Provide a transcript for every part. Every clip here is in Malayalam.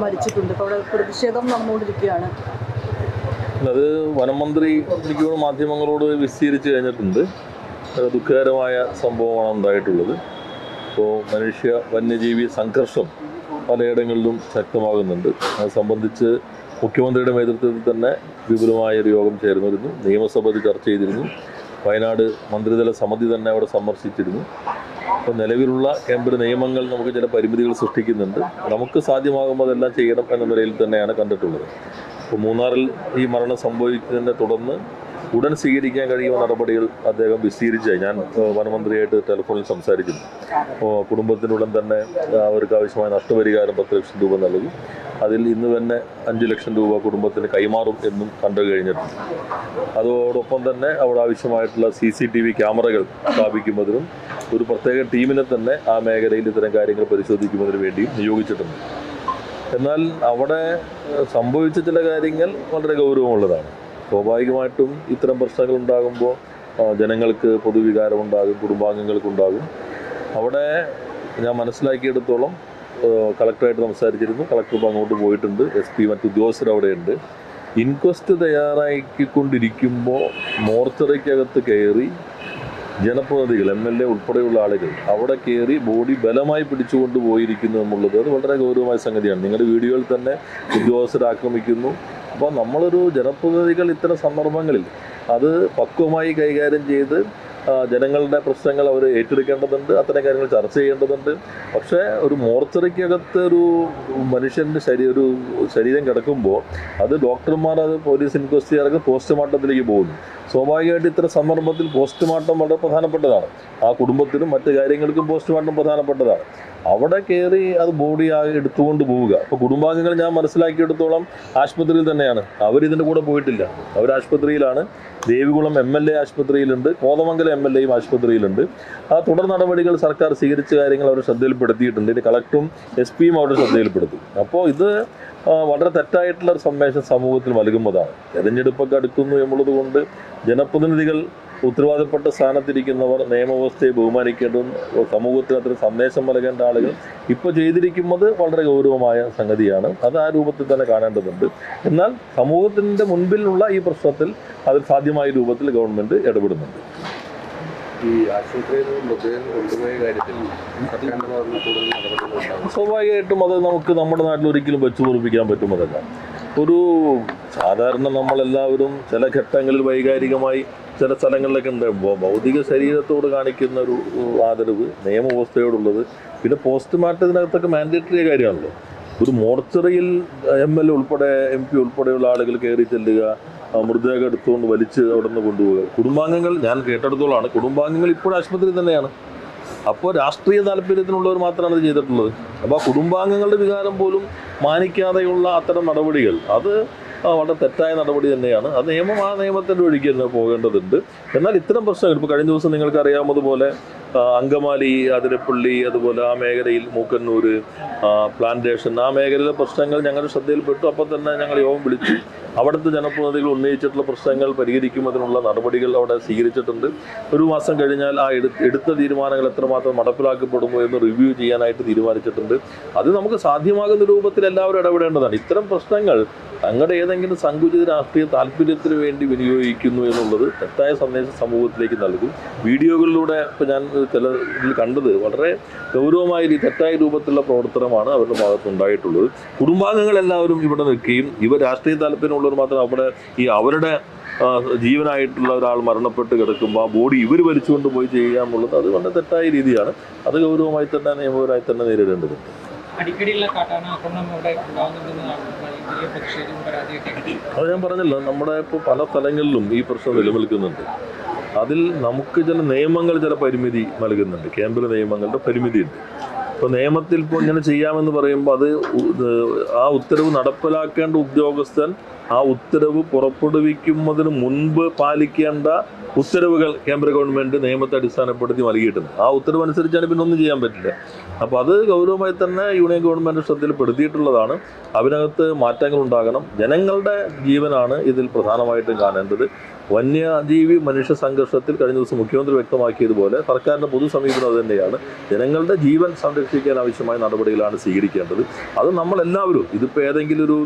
മരിച്ചിട്ടുണ്ട്. അവിടെ പ്രതിഷേധം നടന്നുകൊണ്ടിരിക്കുകയാണ്. അത് വനമന്ത്രി എനിക്ക് മാധ്യമങ്ങളോട് വിശദീകരിച്ച് കഴിഞ്ഞിട്ടുണ്ട്. ദുഃഖകരമായ സംഭവമാണ് ഉണ്ടായിട്ടുള്ളത്. ഇപ്പോൾ മനുഷ്യ വന്യജീവി സംഘർഷം പലയിടങ്ങളിലും ശക്തമാകുന്നുണ്ട്. അത് സംബന്ധിച്ച് മുഖ്യമന്ത്രിയുടെ നേതൃത്വത്തിൽ തന്നെ വിപുലമായ ഒരു യോഗം ചേർന്നിരുന്നു. നിയമസഭ ചർച്ച ചെയ്തിരുന്നു. വയനാട് മന്ത്രിതല സമിതി തന്നെ അവിടെ സന്ദർശിച്ചിരുന്നു. അപ്പോൾ നിലവിലുള്ള കേന്ദ്ര നിയമങ്ങൾ നമുക്ക് ചില പരിമിതികൾ സൃഷ്ടിക്കുന്നുണ്ട്. നമുക്ക് സാധ്യമാകുമ്പോൾ അതെല്ലാം ചെയ്യണം എന്ന നിലയിൽ തന്നെയാണ് കണ്ടിട്ടുള്ളത്. ഇപ്പോൾ മൂന്നാറിൽ ഈ മരണം സംഭവിച്ചതിനെ തുടർന്ന് ഉടൻ സ്വീകരിക്കാൻ കഴിയുന്ന നടപടികൾ അദ്ദേഹം വിശദീകരിച്ചായി ഞാൻ വനമന്ത്രിയായിട്ട് ടെലിഫോണിൽ സംസാരിക്കുന്നു. കുടുംബത്തിനുടൻ തന്നെ അവർക്ക് ആവശ്യമായ നഷ്ടപരിഹാരം പത്ത് ലക്ഷം രൂപ നൽകും. അതിൽ ഇന്ന് തന്നെ അഞ്ച് ലക്ഷം രൂപ കുടുംബത്തിന് കൈമാറും എന്നും കണ്ടു കഴിഞ്ഞിട്ടുണ്ട്. അതോടൊപ്പം തന്നെ അവിടെ ആവശ്യമായിട്ടുള്ള സി സി ടി വി ക്യാമറകൾ സ്ഥാപിക്കുന്നതിനും ഒരു പ്രത്യേക ടീമിനെ തന്നെ ആ മേഖലയിൽ ഇത്തരം കാര്യങ്ങൾ പരിശോധിക്കുന്നതിന് വേണ്ടിയും നിയോഗിച്ചിട്ടുണ്ട്. എന്നാൽ അവിടെ സംഭവിച്ച ചില കാര്യങ്ങൾ വളരെ ഗൗരവമുള്ളതാണ്. സ്വാഭാവികമായിട്ടും ഇത്തരം പ്രശ്നങ്ങൾ ഉണ്ടാകുമ്പോൾ ജനങ്ങൾക്ക് പൊതുവികാരമുണ്ടാകും കുടുംബാംഗങ്ങൾക്കുണ്ടാകും. അവിടെ ഞാൻ മനസ്സിലാക്കിയെടുത്തോളം കളക്ടറായിട്ട് സംസാരിച്ചിരുന്നു. കളക്ടർ ഇപ്പോൾ അങ്ങോട്ട് പോയിട്ടുണ്ട്. എസ് പി മറ്റു ഉദ്യോഗസ്ഥർ അവിടെയുണ്ട്. ഇൻക്വസ്റ്റ് തയ്യാറാക്കിക്കൊണ്ടിരിക്കുമ്പോൾ മോർച്ചറിക്കകത്ത് കയറി ജനപ്രതിനിധികൾ എം എൽ എ ഉൾപ്പെടെയുള്ള ആളുകൾ അവിടെ കയറി ബോഡി ബലമായി പിടിച്ചുകൊണ്ട് പോയിരിക്കുന്നു എന്നുള്ളത് അത് വളരെ ഗൗരവമായ സംഗതിയാണ്. നിങ്ങളുടെ വീഡിയോയിൽ തന്നെ ഉദ്യോഗസ്ഥർ ആക്രമിക്കുന്നു. അപ്പോൾ നമ്മളൊരു ജനപ്രതിനിധികൾ ഇത്തരം സന്ദർഭങ്ങളിൽ അത് പക്വമായി കൈകാര്യം ചെയ്ത് ജനങ്ങളുടെ പ്രശ്നങ്ങൾ അവർ ഏറ്റെടുക്കേണ്ടതുണ്ട് അത്തരം കാര്യങ്ങൾ ചർച്ച ചെയ്യേണ്ടതുണ്ട്. പക്ഷേ ഒരു മോർച്ചറിക്കകത്ത് ഒരു മനുഷ്യന്റെ ശരീരം ഒരു ശരീരം കിടക്കുമ്പോൾ അത് ഡോക്ടർമാർ അത് പോലീസ് ഇൻക്വസ്റ്റ് ഇറങ്ങി പോസ്റ്റ്മോർട്ടത്തിലേക്ക് പോകുന്നു. സ്വാഭാവികമായിട്ട് ഇത്തരം സന്ദർഭത്തിൽ പോസ്റ്റ്മോർട്ടം വളരെ പ്രധാനപ്പെട്ടതാണ്. ആ കുടുംബത്തിനും മറ്റു കാര്യങ്ങൾക്കും പോസ്റ്റ്മോർട്ടം പ്രധാനപ്പെട്ടതാണ്. അവിടെ കയറി അത് ബോഡി എടുത്തുകൊണ്ട് പോവുക. അപ്പോൾ കുടുംബാംഗങ്ങൾ ഞാൻ മനസ്സിലാക്കിയെടുത്തോളം ആശുപത്രിയിൽ തന്നെയാണ്. അവർ അവരിതിന്റെ കൂടെ പോയിട്ടില്ല. അവർ ആശുപത്രിയിലാണ് ദേവികുളം എം എൽ എ ആശുപത്രിയിലുണ്ട്. കോതമംഗലം എം എൽ എയും ആശുപത്രിയിലുണ്ട്. ആ തുടർ നടപടികൾ സർക്കാർ സ്വീകരിച്ച കാര്യങ്ങൾ അവർ ശ്രദ്ധയിൽപ്പെടുത്തിയിട്ടുണ്ട്. ഇനി കളക്ടറും എസ് പിയും അവരുടെ ശ്രദ്ധയിൽപ്പെടുത്തി. അപ്പോൾ ഇത് വളരെ തെറ്റായിട്ടുള്ള ഒരു സന്ദേശം സമൂഹത്തിൽ നൽകുന്നതാണ്. തെരഞ്ഞെടുപ്പൊക്കെ അടുക്കുന്നു എന്നുള്ളത് കൊണ്ട് ജനപ്രതിനിധികൾ ഉത്തരവാദപ്പെട്ട സ്ഥാനത്തിരിക്കുന്നവർ നിയമവ്യവസ്ഥയെ ബഹുമാനിക്കേണ്ടതും സമൂഹത്തിന് അത്ര സന്ദേശം നൽകേണ്ട ആളുകൾ ഇപ്പോൾ ചെയ്തിരിക്കുന്നത് വളരെ ഗൗരവമായ സംഗതിയാണ്. അത് ആ രൂപത്തിൽ തന്നെ കാണേണ്ടതുണ്ട്. എന്നാൽ സമൂഹത്തിന്റെ മുൻപിലുള്ള ഈ പ്രശ്നത്തിൽ അത് സാധ്യമായ രൂപത്തിൽ ഗവൺമെന്റ് ഇടപെടുന്നുണ്ട്. ഈ ആശുപത്രിയിൽ മൃതദേഹം കൊണ്ടുപോയ കാര്യത്തിൽ സർക്കാരിന്റെ ഭാഗത്ത് കൂടുതൽ നടപടികൾ സ്വാഭാവികമായിട്ടും അത് നമുക്ക് നമ്മുടെ നാട്ടിൽ ഒരിക്കലും വെച്ചു പൊറിപ്പിക്കാൻ പറ്റുന്നതല്ല. ഒരു സാധാരണ നമ്മളെല്ലാവരും ചില ഘട്ടങ്ങളിൽ വൈകാരികമായി ചില സ്ഥലങ്ങളിലൊക്കെ ഉണ്ട്. ഭൗതിക ശരീരത്തോട് കാണിക്കുന്ന ഒരു ആദരവ് നിയമവ്യവസ്ഥയോടുള്ളത്. പിന്നെ പോസ്റ്റ് പോസ്റ്റ്മോർട്ടത്തിനകത്തൊക്കെ മാൻഡേറ്ററി കാര്യമാണല്ലോ. ഒരു മോർച്ചറിയിൽ എം എൽ എ ഉൾപ്പെടെ എം പി ഉൾപ്പെടെയുള്ള ആളുകൾ കയറി ചെല്ലുക മൃതദേഹം എടുത്തുകൊണ്ട് വലിച്ച് അവിടെ നിന്ന് കൊണ്ടുപോകുക കുടുംബാംഗങ്ങൾ ഞാൻ കേട്ടെടുത്തോളാണ് കുടുംബാംഗങ്ങൾ ഇപ്പോഴും ആശുപത്രിയിൽ തന്നെയാണ്. അപ്പോൾ രാഷ്ട്രീയ താല്പര്യത്തിനുള്ളവർ മാത്രമാണ് ഇത് ചെയ്തിട്ടുള്ളത്. അപ്പോൾ ആ കുടുംബാംഗങ്ങളുടെ വികാരം പോലും മാനിക്കാതെയുള്ള അത്തരം നടപടികൾ അത് വളരെ തെറ്റായ നടപടി തന്നെയാണ്. അത് നിയമം ആ നിയമത്തിന്റെ വഴിക്ക് തന്നെ പോകേണ്ടതുണ്ട്. എന്നാൽ ഇത്തരം പ്രശ്നങ്ങൾ ഇപ്പോൾ കഴിഞ്ഞ ദിവസം നിങ്ങൾക്ക് അറിയാവുന്നതുപോലെ ആ, അങ്കമാലി അതിരപ്പള്ളി അതുപോലെ ആ മേഖലയിൽ മൂക്കന്നൂർ പ്ലാന്റേഷൻ ആ മേഖലയിലെ പ്രശ്നങ്ങൾ ഞങ്ങളുടെ ശ്രദ്ധയിൽപ്പെട്ടു. അപ്പോൾ തന്നെ ഞങ്ങൾ യോഗം വിളിച്ചു. അവിടുത്തെ ജനപ്രതിനിധികൾ ഉന്നയിച്ചിട്ടുള്ള പ്രശ്നങ്ങൾ പരിഹരിക്കുന്നതിനുള്ള നടപടികൾ അവിടെ സ്വീകരിച്ചിട്ടുണ്ട്. ഒരു മാസം കഴിഞ്ഞാൽ ആ എടുത്ത തീരുമാനങ്ങൾ എത്രമാത്രം നടപ്പിലാക്കപ്പെടുമോ എന്ന് റിവ്യൂ ചെയ്യാനായിട്ട് തീരുമാനിച്ചിട്ടുണ്ട്. അത് നമുക്ക് സാധ്യമാകുന്ന രൂപത്തിൽ എല്ലാവരും ഇടപെടേണ്ടതാണ്. ഇത്തരം പ്രശ്നങ്ങൾ തങ്ങളുടെ ഏതെങ്കിലും സങ്കുചിത രാഷ്ട്രീയ താല്പര്യത്തിന് വേണ്ടി വിനിയോഗിക്കുന്നു എന്നുള്ളത് തെറ്റായ സന്ദേശം സമൂഹത്തിലേക്ക് നൽകും. വീഡിയോകളിലൂടെ ഇപ്പോൾ ഞാൻ ചില ഇതിൽ കണ്ടത് വളരെ ഗൗരവമായ രീതി തെറ്റായ രൂപത്തിലുള്ള പ്രവർത്തനമാണ് അവരുടെ ഭാഗത്തുണ്ടായിട്ടുള്ളത് കുടുംബാംഗങ്ങളെല്ലാവരും ഇവിടെ നിൽക്കുകയും ഇവർ രാഷ്ട്രീയ താല്പര്യമുള്ളവർ മാത്രം അവിടെ ഈ അവരുടെ ജീവനായിട്ടുള്ള ഒരാൾ മരണപ്പെട്ട് കിടക്കുമ്പോൾ ആ ബോഡി ഇവർ വലിച്ചുകൊണ്ട് പോയി ചെയ്യാമെന്നുള്ളത് അത് വളരെ തെറ്റായ രീതിയാണ്. അത് ഗൗരവമായി തന്നെ നിയമപരമായി തന്നെ നേരിടേണ്ടതുണ്ട്. അടിക്കടിയുള്ള കാട്ടാന ആക്രമണം ഇവിടെ ഉണ്ടാകുന്നുണ്ടെന്ന് അത് ഞാൻ പറഞ്ഞല്ലോ. നമ്മുടെ ഇപ്പോൾ പല സ്ഥലങ്ങളിലും ഈ പ്രശ്നം നിലനിൽക്കുന്നുണ്ട് അതിൽ നമുക്ക് ചില നിയമങ്ങൾ ചില പരിമിതി നൽകുന്നുണ്ട്. ക്യാമ്പിലെ നിയമങ്ങളുടെ പരിമിതിയുണ്ട്. ഇപ്പോൾ നിയമത്തിൽ ഇപ്പോൾ ഇങ്ങനെ ചെയ്യാമെന്ന് പറയുമ്പോൾ അത് ആ ഉത്തരവ് നടപ്പിലാക്കേണ്ട ഉദ്യോഗസ്ഥൻ ആ ഉത്തരവ് പുറപ്പെടുവിക്കുന്നതിന് മുൻപ് പാലിക്കേണ്ട ഉത്തരവുകൾ കേന്ദ്ര ഗവൺമെന്റ് നിയമത്തെ അടിസ്ഥാനപ്പെടുത്തി നൽകിയിട്ടുണ്ട്. ആ ഉത്തരവ് അനുസരിച്ചാണ് പിന്നെ ഒന്നും ചെയ്യാൻ പറ്റില്ല. അപ്പോൾ അത് ഗൗരവമായി തന്നെ യൂണിയൻ ഗവൺമെന്റ് ശ്രദ്ധയിൽപ്പെടുത്തിയിട്ടുള്ളതാണ്. അതിനകത്ത് മാറ്റങ്ങൾ ഉണ്ടാകണം ജനങ്ങളുടെ ജീവനാണ് ഇതിൽ പ്രധാനമായിട്ടും കാണേണ്ടത്. വന്യജീവി മനുഷ്യ സംഘർഷത്തിൽ കഴിഞ്ഞ ദിവസം മുഖ്യമന്ത്രി വ്യക്തമാക്കിയതുപോലെ സർക്കാരിന്റെ പൊതു സമീപനം തന്നെയാണ്. ജനങ്ങളുടെ ജീവൻ സംരക്ഷിക്കാൻ ആവശ്യമായ നടപടികളാണ് സ്വീകരിക്കേണ്ടത്. അത് നമ്മളെല്ലാവരും ഇതിപ്പോൾ ഏതെങ്കിലും ഒരു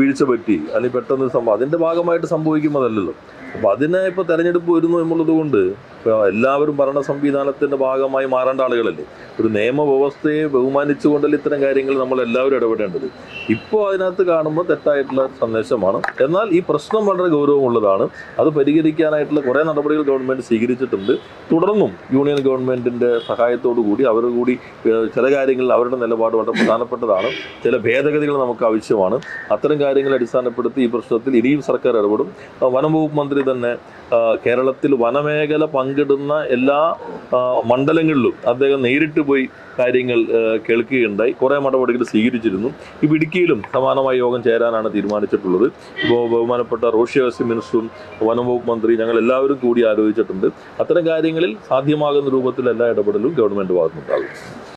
വീഴ്ച പറ്റി അല്ലെങ്കിൽ പെട്ടെന്ന് സംഭവം അതിന്റെ ഭാഗമായിട്ട് സംഭവിക്കുന്നതല്ലല്ലോ അപ്പോൾ അതിനെ ഇപ്പോൾ തെരഞ്ഞെടുപ്പ് വരുന്നു എന്നുള്ളത് കൊണ്ട് ഇപ്പോൾ എല്ലാവരും ഭരണ സംവിധാനത്തിന്റെ ഭാഗമായി മാറേണ്ട ആളുകളല്ലേ? ഒരു നിയമവ്യവസ്ഥയെ ബഹുമാനിച്ചുകൊണ്ടല്ലേ ഇത്തരം കാര്യങ്ങൾ നമ്മൾ എല്ലാവരും ഇടപെടേണ്ടത്. ഇപ്പോൾ അതിനകത്ത് കാണുമ്പോൾ തെറ്റായിട്ടുള്ള സന്ദേശമാണ്. എന്നാൽ ഈ പ്രശ്നം വളരെ ഗൗരവമുള്ളതാണ്. അത് പരിഹരിക്കാനായിട്ടുള്ള കുറേ നടപടികൾ ഗവൺമെന്റ് സ്വീകരിച്ചിട്ടുണ്ട്. തുടർന്നും യൂണിയൻ ഗവൺമെന്റിന്റെ സഹായത്തോടു കൂടി അവർ കൂടി ചില കാര്യങ്ങളിൽ അവരുടെ നിലപാട് വളരെ പ്രധാനപ്പെട്ടതാണ്. ചില ഭേദഗതികൾ നമുക്ക് ആവശ്യമാണ്. അത്തരം കാര്യങ്ങൾ അടിസ്ഥാനപ്പെടുത്തി ഈ പ്രശ്നത്തിൽ ഇനിയും സർക്കാർ ഇടപെടും. വനം വകുപ്പ് മന്ത്രി തന്നെ കേരളത്തിൽ വനമേഖല പങ്കിടുന്ന എല്ലാ മണ്ഡലങ്ങളിലും അദ്ദേഹം നേരിട്ട് പോയി കാര്യങ്ങൾ കേൾക്കുകയുണ്ടായി. കുറേ നടപടികൾ സ്വീകരിച്ചിരുന്നു. ഇപ്പോൾ ഇടുക്കിയിലും സമാനമായ യോഗം ചേരാനാണ് തീരുമാനിച്ചിട്ടുള്ളത്. ഇപ്പോൾ ബഹുമാനപ്പെട്ട റോഷ്യ വെസ്റ്റ് മിനിസ്റ്ററും വനംവകുപ്പ് മന്ത്രി ഞങ്ങൾ എല്ലാവരും കൂടി ആലോചിച്ചിട്ടുണ്ട്. അത്തരം കാര്യങ്ങളിൽ സാധ്യമാകുന്ന രൂപത്തിൽ എല്ലാ ഇടപെടലും ഗവൺമെന്റ് ഭാഗത്തുനിന്നുണ്ടാകും.